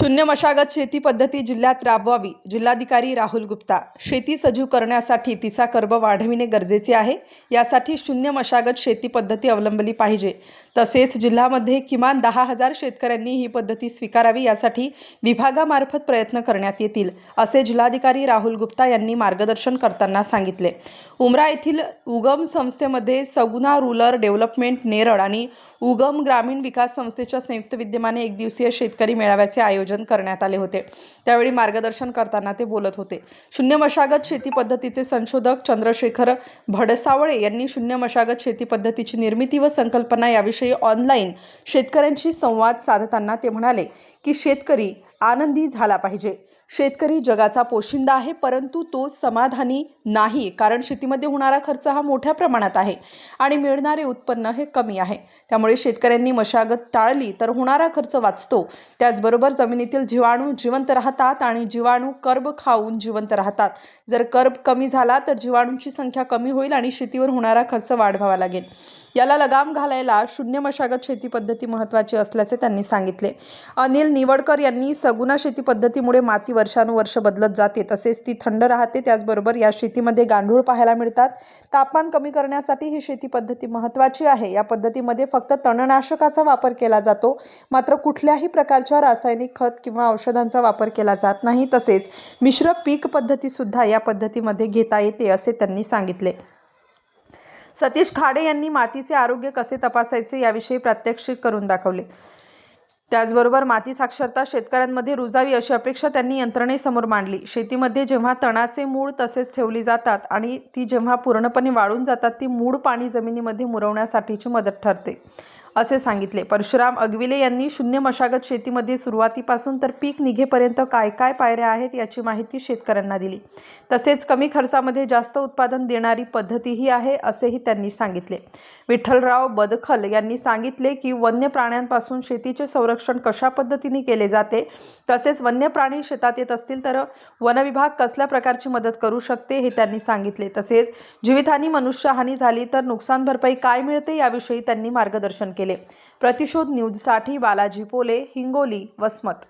शून्य मशागत शेती पद्धती जिल्ह्यात राबवावी. जिल्हाधिकारी राहुल गुप्ता शेती सजीव करण्यासाठी तिचा कर्ब वाढविणे गरजेचे आहे. यासाठी शून्य मशागत शेती पद्धती अवलंबली पाहिजे. तसेच जिल्ह्यामध्ये किमान दहा हजार शेतकऱ्यांनी ही पद्धती स्वीकारावी यासाठी विभागामार्फत प्रयत्न करण्यात येतील असे जिल्हाधिकारी राहुल गुप्ता यांनी मार्गदर्शन करताना सांगितले. उमरा येथील उगम संस्थेमध्ये सगुना रुरल डेव्हलपमेंट नेरळ आणि उगम ग्रामीण विकास संस्थेच्या संयुक्त विद्यमाने एक दिवसीय शेतकरी मेळाव्याचे आयोजन करण्यात आले होते. त्यावेळी मार्गदर्शन करताना ते बोलत होते. शून्य मशागत शेती पद्धतीचे संशोधक चंद्रशेखर भडसावळे यांनी शून्य मशागत शेती पद्धतीची निर्मिती व संकल्पना याविषयी ऑनलाईन शेतकऱ्यांशी संवाद साधताना ते म्हणाले की शेतकरी आनंदी झाला पाहिजे. शेतकरी जगाचा पोशिंदा आहे परंतु तो समाधानी नाही कारण शेतीमध्ये होणारा खर्च हा मोठ्या प्रमाणात आहे आणि मिळणारे उत्पन्न हे कमी आहे. त्यामुळे शेतकऱ्यांनी मशागत टाळली तर होणारा खर्च वाचतो. त्याचबरोबर जमिनीतील जीवाणू जिवंत राहतात आणि जीवाणू कर्ब खाऊन जिवंत राहतात. जर कर्ब कमी झाला तर जीवाणूंची संख्या कमी होईल आणि शेतीवर होणारा खर्च वाढवावा लागेल. याला लगाम घालायला शून्य मशागत शेती पद्धती महत्त्वाची असल्याचे त्यांनी सांगितले. अनिल निवडकर यांनी सगुना शेती पद्धतीमुळे मातीवर वर्षानुवर्ष बदलत जाते. तसेच ती थंड राहते त्याचबरोबर या शेतीमध्ये गांडूळ पाहायला मिळतात. तापमान कमी करण्यासाठी ही शेती पद्धती महत्त्वाची आहे. या पद्धतीमध्ये फक्त तणनाशकाचा वापर केला जातो. मात्र कुठल्याही प्रकारच्या रासायनिक खत किंवा औषधांचा वापर केला जात नाही. तसेच मिश्र पीक पद्धती सुद्धा या पद्धतीमध्ये घेता येते असे त्यांनी सांगितले. सतीश खाडे यांनी मातीचे आरोग्य कसे तपासायचे याविषयी प्रात्यक्षिक करून दाखवले. त्याचबरोबर माती साक्षरता शेतकऱ्यांमध्ये रुजावी अशी अपेक्षा त्यांनी यंत्रणेसमोर मांडली. शेतीमध्ये जेव्हा तणाचे मूळ तसेच ठेवली जातात आणि ती जेव्हा पूर्णपणे वाळून जातात ती मूळ पाणी जमिनीमध्ये मुरवण्यासाठीची मदत ठरते. असे सांगितले. परशुराम अगविले यांनी शून्य मशागत शेतीमध्ये सुरुवातीपासून तर पीक निघेपर्यंत काय काय पायऱ्या आहेत याची माहिती शेतकऱ्यांना दिली. तसेच कमी खर्चामध्ये जास्त उत्पादन देणारी पद्धतीही आहे असेही त्यांनी सांगितले. विठ्ठलराव बदखल यांनी सांगितले की वन्य प्राण्यांपासून शेतीचे संरक्षण कशा पद्धतीने केले जाते? तसेच वन्य प्राणी शेतात येत असतील तर वनविभाग कसल्या प्रकारची मदत करू शकते हे त्यांनी सांगितले. तसेच जीवितहानी मनुष्यहानी झाली तर नुकसान भरपाई काय मिळते याविषयी त्यांनी मार्गदर्शन केले. प्रतिशोध न्यूजसाठी बालाजी पोले हिंगोली वसमत.